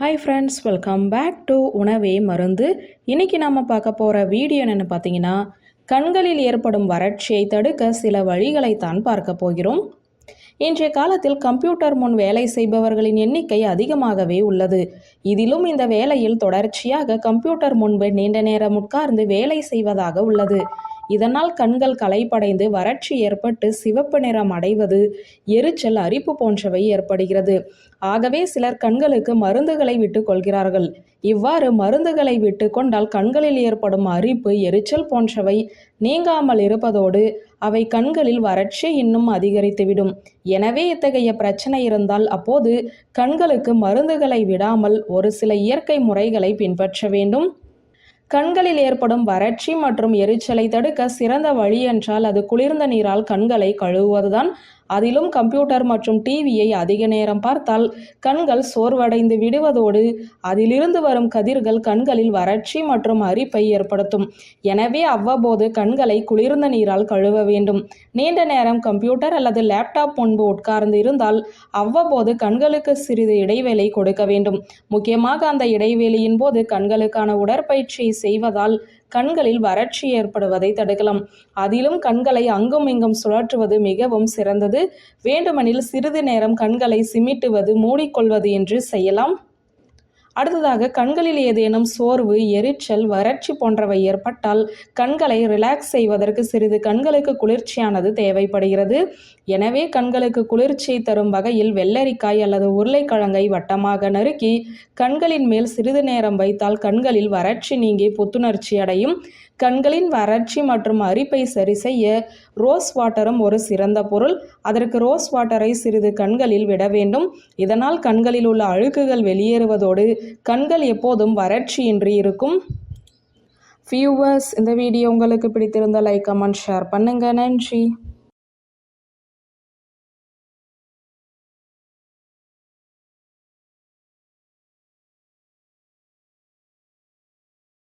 Hi friends welcome back to Unave Marundhu. இன்னைக்கு நாம் பார்க்க போகிற வீடியோ என்னென்னு பார்த்தீங்கன்னா கண்களில் ஏற்படும் வறட்சியை தடுக்க சில வழிகளை தான் பார்க்க போகிறோம். இன்றைய காலத்தில் கம்ப்யூட்டர் முன் வேலை செய்பவர்களின் எண்ணிக்கை அதிகமாகவே உள்ளது. இதிலும் இந்த வேலையில் தொடர்ச்சியாக கம்ப்யூட்டர் முன்பு நீண்ட நேரம் உட்கார்ந்து வேலை செய்வதாக உள்ளது. இதனால் கண்கள் கலைப்படைந்து வறட்சி ஏற்பட்டு சிவப்பு நிறம் அடைவது எரிச்சல் அரிப்பு போன்றவை ஏற்படுகிறது. ஆகவே சிலர் கண்களுக்கு மருந்துகளை விட்டு கொள்கிறார்கள். இவ்வாறு மருந்துகளை விட்டு கொண்டால் கண்களில் ஏற்படும் அரிப்பு எரிச்சல் போன்றவை நீங்காமல் இருப்பதோடு அவை கண்களில் வறட்சி இன்னும் அதிகரித்துவிடும். எனவே இத்தகைய பிரச்சனை இருந்தால் அப்போது கண்களுக்கு மருந்துகளை விடாமல் ஒரு சில இயற்கை முறைகளை பின்பற்ற வேண்டும். கண்களில் ஏற்படும் வறட்சி மற்றும் எரிச்சலை தடுக்க சிறந்த வழி என்றால் அது குளிர்ந்த நீரால் கண்களை கழுவுவதுதான் அதிலும் கம்ப்யூட்டர் மற்றும் டிவியை அதிக நேரம் பார்த்தால் கண்கள் சோர்வடைந்து விடுவதோடு அதிலிருந்து வரும் கதிர்கள் கண்களில் வறட்சி மற்றும் அரிப்பை ஏற்படுத்தும். எனவே அவ்வப்போது கண்களை குளிர்ந்த நீரால் கழுவ வேண்டும். நீண்ட நேரம் கம்ப்யூட்டர் அல்லது லேப்டாப் முன்பு உட்கார்ந்து இருந்தால் அவ்வப்போது கண்களுக்கு சிறிது இடைவேளை கொடுக்க வேண்டும். முக்கியமாக அந்த இடைவெளியின் போது கண்களுக்கான உடற்பயிற்சியை செய்வதால் கண்களில் வறட்சி ஏற்படுவதை தடுக்கலாம். அதிலும் கண்களை அங்கும் இங்கும் சுழற்றுவது மிகவும் சிறந்தது. வேண்டுமெனில் சிறிது நேரம் கண்களை சிமிட்டுவது மூடிக்கொள்வது என்று செய்யலாம். அடுத்ததாக கண்களில் ஏதேனும் சோர்வு எரிச்சல் வறட்சி போன்றவை ஏற்பட்டால் கண்களை ரிலாக்ஸ் செய்வதற்கு சிறிது கண்களுக்கு குளிர்ச்சியானது தேவைப்படுகிறது. எனவே கண்களுக்கு குளிர்ச்சி தரும் வகையில் வெள்ளரிக்காய் அல்லது உருளைக்கிழங்கை வட்டமாக நறுக்கி கண்களின் மேல் சிறிது நேரம் வைத்தால் கண்களில் வறட்சி நீங்கி புத்துணர்ச்சி அடையும். கண்களின் வறட்சி மற்றும் அரிப்பை சரி செய்ய ரோஸ் வாட்டரும் ஒரு சிறந்த பொருள். அதற்கு ரோஸ் வாட்டரை சிறிது கண்களில் விட வேண்டும். இதனால் கண்களில் உள்ள அழுக்குகள் வெளியேறுவதோடு கண்கள் எப்போதும் வறட்சியின்றி இருக்கும். வியூவர்ஸ் இந்த வீடியோ உங்களுக்கு பிடித்திருந்த லைக் கமெண்ட் ஷேர் பண்ணுங்கள் நன்றி.